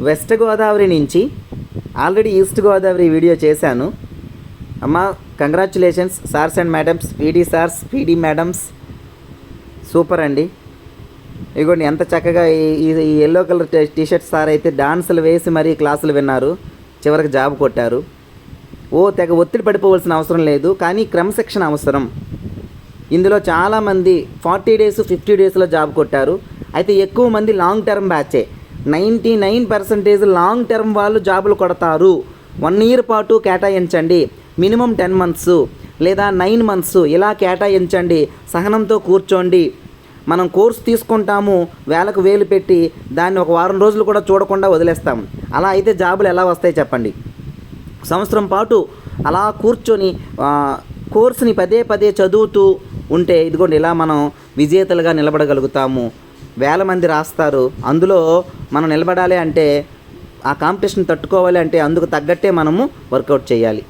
West Godavari నుంచి already east Godavari video చేశాను. అమ్మ congratulations sirs and madams PD sirs PD madams. Super అండి. ఇదిగోండి ఎంత చక్కగా ఈ- ఈ ఎల్లో కలర్ టీషర్ట్ సార్ అయితే డాన్సులు వేసి మరీ క్లాసులు విన్నారు. చివరికి జాబ్ కొట్టారు. ఓ తెగ ఒత్తిడి పడిపోవాల్సిన అవసరం లేదు కానీ క్రమశిక్షణ అవసరం. ఇందులో చాలామంది ఫార్టీ డేస్ ఫిఫ్టీ డేస్లో జాబ్ కొట్టారు. అయితే ఎక్కువ మంది long term బ్యాచే ninety nine percentage long term వాళ్ళు జాబులు కొడతారు. వన్ ఇయర్ పాటు కేటాయించండి. మినిమం టెన్ మంత్స్ లేదా నైన్ మంత్స్ ఇలా కేటాయించండి. సహనంతో కూర్చోండి. మనం కోర్స్ తీసుకుంటాము. వేలకు వేలు పెట్టి దాన్ని ఒక వారం రోజులు కూడా చూడకుండా వదిలేస్తాం. అలా అయితే జాబులు ఎలా వస్తాయి చెప్పండి. సంవత్సరం పాటు అలా కూర్చొని కోర్సుని పదే పదే చదువుతూ ఉంటే ఇదిగోండి ఇలా మనం విజేతలుగా నిలబడగలుగుతాము. వేల మంది రాస్తారు. అందులో మనం నిలబడాలి అంటే ఆ కాంపిటీషన్ తట్టుకోవాలి అంటే అందుకు తగ్గట్టే మనము వర్కౌట్ చేయాలి.